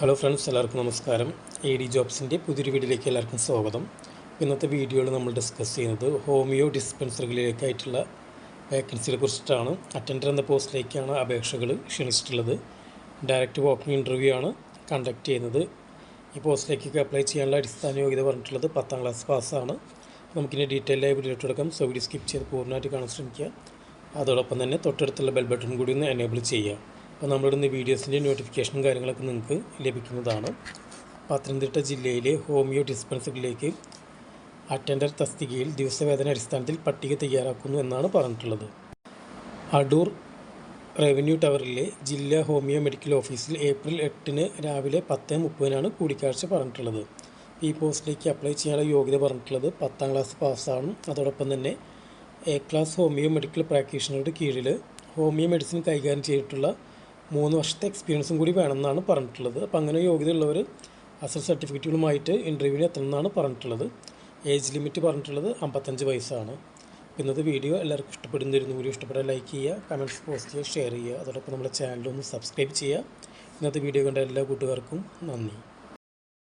Hello friends എല്ലാവർക്കും നമസ്കാരം. A D ജോബ്സിന്റെ പുതിയൊരു വീഡിയോയിലേക്ക് എല്ലാവർക്കും സ്വാഗതം. ഇന്നത്തെ വീഡിയോയിൽ നമ്മൾ ഡിസ്കസ് ചെയ്യുന്നത് ഹോമിയോ ഡിസ്പെൻസറികളിലേക്കായിട്ടുള്ള വേക്കൻസിയെ കുറിച്ചിട്ടാണ്. അറ്റൻഡർ എന്ന പോസ്റ്റിലേക്കാണ് അപേക്ഷകൾ ക്ഷണിച്ചിട്ടുള്ളത്. ഡയറക്റ്റ് വാക്കിംഗ് ഇന്റർവ്യൂ ആണ് കണ്ടക്ട് ചെയ്യുന്നത്. ഈ പോസ്റ്റിലേക്കൊക്കെ അപ്ലൈ ചെയ്യാനുള്ള അടിസ്ഥാന യോഗ്യത പറഞ്ഞിട്ടുള്ളത് പത്താം ക്ലാസ് പാസ്സാണ് നമുക്കിനി ഡീറ്റെയിൽ ആയി വീഡിയോ എടുക്കാം സോ വീഡിയോ സ്കിപ്പ് ചെയ്ത് പൂർണമായിട്ട് കാണാൻ ശ്രമിക്കുക. അതോടൊപ്പം തന്നെ തൊട്ടടുത്തുള്ള ബെൽ ബട്ടൺ കൂടി ഒന്ന് എനേബിൾ ചെയ്യുക. അപ്പോൾ നമ്മളിടുന്ന വീഡിയോസിന്റെ നോട്ടിഫിക്കേഷനും കാര്യങ്ങളൊക്കെ നിങ്ങൾക്ക് ലഭിക്കുന്നതാണ്. പത്തനംതിട്ട ജില്ലയിലെ ഹോമിയോ ഡിസ്പെൻസറിയിലേക്ക് അറ്റൻഡർ തസ്തികയിൽ ദിവസവേതന അടിസ്ഥാനത്തിൽ പട്ടിക തയ്യാറാക്കുന്നു എന്നാണ് പറഞ്ഞിട്ടുള്ളത്. അടൂർ റവന്യൂ ടവറിലെ ജില്ലാ ഹോമിയോ മെഡിക്കൽ ഓഫീസിൽ ഏപ്രിൽ എട്ടിന് രാവിലെ പത്ത് മുപ്പതിനാണ് കൂടിക്കാഴ്ച പറഞ്ഞിട്ടുള്ളത്. ഈ പോസ്റ്റിലേക്ക് അപ്ലൈ ചെയ്യാനുള്ള യോഗ്യത പറഞ്ഞിട്ടുള്ളത് പത്താം ക്ലാസ് പാസ്സാണ്. അതോടൊപ്പം തന്നെ എ ക്ലാസ് ഹോമിയോ മെഡിക്കൽ പ്രാക്ടീഷണറുടെ കീഴിൽ ഹോമിയോ മെഡിസിൻ കൈകാര്യം ചെയ്തിട്ടുള്ള മൂന്ന് വർഷത്തെ എക്സ്പീരിയൻസും കൂടി വേണമെന്നാണ് പറഞ്ഞിട്ടുള്ളത്. അപ്പോൾ അങ്ങനെ യോഗ്യതയുള്ളവർ അസൽ സർട്ടിഫിക്കറ്റുകളുമായിട്ട് ഇന്റർവ്യൂവിന് എത്തണമെന്നാണ് പറഞ്ഞിട്ടുള്ളത്. ഏജ് ലിമിറ്റ് പറഞ്ഞിട്ടുള്ളത് അമ്പത്തഞ്ച് വയസ്സാണ്. ഇന്നത്തെ വീഡിയോ എല്ലാവർക്കും ഇഷ്ടപ്പെടുന്നിരുന്നു. കൂടി ഇഷ്ടപ്പെട്ടാൽ ലൈക്ക് ചെയ്യുക കമന്റ്സ് പോസ്റ്റ് ചെയ്യുക ഷെയർ ചെയ്യുക. അതോടൊപ്പം നമ്മുടെ ചാനലൊന്ന് സബ്സ്ക്രൈബ് ചെയ്യുക. ഇന്നത്തെ വീഡിയോ കണ്ട എല്ലാ കൂട്ടുകാർക്കും നന്ദി.